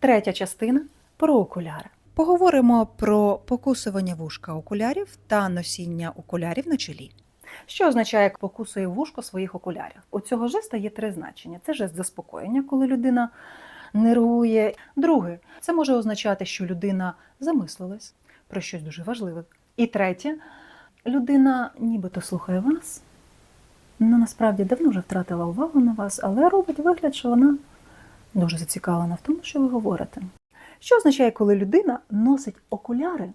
Третя частина про окуляри. Поговоримо про покусування вушка окулярів та носіння окулярів на чолі. Що означає, як покусує вушко своїх окулярів? У цього жеста є три значення: це жест заспокоєння, коли людина нервує. Друге, це може означати, що людина замислилась про щось дуже важливе. І третє, людина нібито слухає вас, але насправді давно вже втратила увагу на вас, але робить вигляд, що вона дуже зацікавлена в тому, що ви говорите. Що означає, коли людина носить окуляри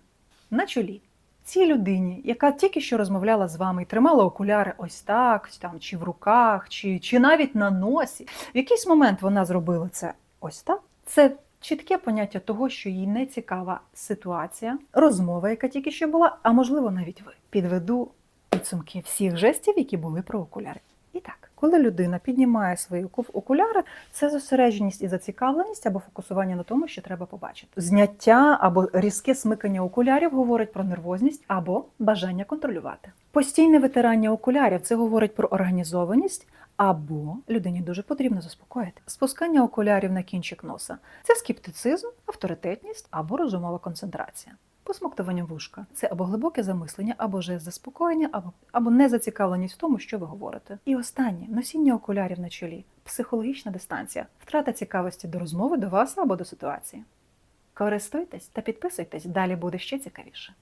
на чолі? Цій людині, яка тільки що розмовляла з вами і тримала окуляри ось так, там, чи в руках, чи, чи навіть на носі, в якийсь момент вона зробила це ось так. Це чітке поняття того, що їй не цікава ситуація, розмова, яка тільки що була, а можливо навіть ви. Підведу підсумки всіх жестів, які були про окуляри. І так, коли людина піднімає свої окуляри, це зосередженість і зацікавленість або фокусування на тому, що треба побачити. Зняття або різке смикання окулярів говорить про нервозність або бажання контролювати. Постійне витирання окулярів це говорить про організованість. Або людині дуже потрібно заспокоїти. Спускання окулярів на кінчик носа це скептицизм, авторитетність або розумова концентрація. Посмоктування вушка це або глибоке замислення, або жест заспокоєння, або, або незацікавленість в тому, що ви говорите. І останнє носіння окулярів на чолі, психологічна дистанція, втрата цікавості до розмови, до вас або до ситуації. Користуйтесь та підписуйтесь, далі буде ще цікавіше.